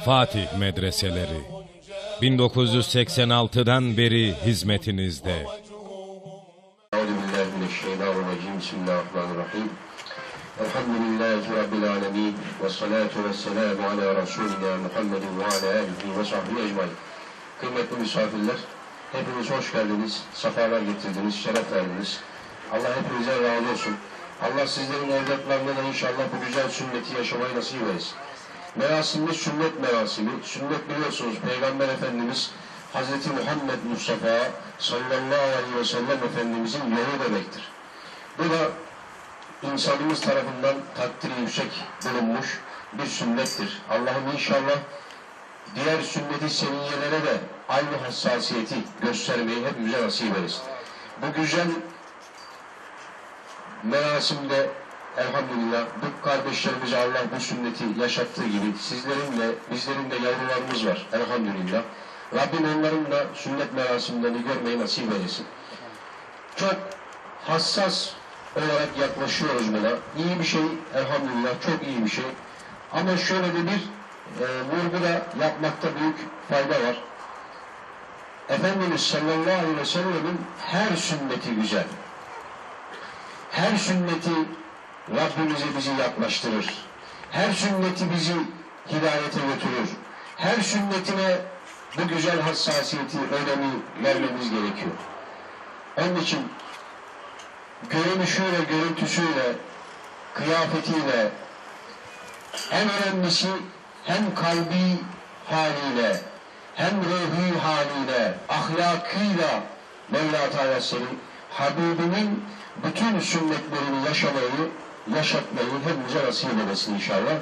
Fatih Medreseleri 1986'dan beri hizmetinizde. Elhamdülillahi Rabbil alemin ve salatu ve selamu ala Resulina Muhammedin ve ala alihi ve sahbihi ecmain. Kıymetli misafirler, hepiniz hoş geldiniz, sefalar getirdiniz, şeref verdiniz. Allah hepinize razı olsun. Allah sizlerin evlatlarına da inşallah bu güzel sünneti yaşamayı nasip eylesin. Merasimimiz sünnet merasimi. Sünnet biliyorsunuz Peygamber Efendimiz Hazreti Muhammed Mustafa sallallahu aleyhi ve sellem Efendimizin yolu demektir. Bu da insanımız tarafından takdiri yüksek bulunmuş bir sünnettir. Allah'ım inşallah diğer sünneti seniyelere de aynı hassasiyeti göstermeyi hepimize nasip eylesin. Bu güzel merasimde elhamdülillah bu kardeşlerimize Allah bu sünneti yaşattığı gibi sizlerin de bizlerin de yavrularımız var elhamdülillah. Rabbim onların da sünnet merasimlerini görmeyi nasip eylesin. Çok hassas olarak yaklaşıyoruz buna. İyi bir şey elhamdülillah çok iyi bir şey. Ama şöyle de bir e, vurgu da yapmakta büyük fayda var. Efendimiz sallallahu aleyhi ve sellemin her sünneti güzel her sünneti Rabbimize bizi yaklaştırır. Her sünneti bizi hidayete götürür. Her sünnetine bu güzel hassasiyeti, önemi vermemiz gerekiyor. Onun için görünüşüyle, görüntüsüyle, kıyafetiyle, en önemlisi hem kalbi haliyle, hem ruhi haliyle, ahlakıyla Mevla Teala seni Habibinin bütün sünnetlerini yaşamayı, yaşatmayı hepimize nasip eylesin inşallah.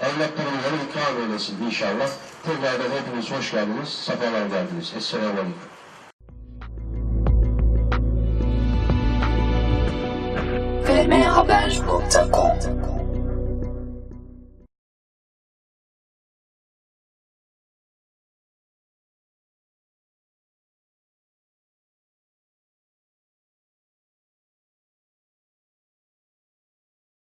Evlatlarımıza ikram eylesin inşallah. Tekrardan hepiniz hoş geldiniz, sefalar geldiniz. Esselamu Aleyküm. vermehaber.com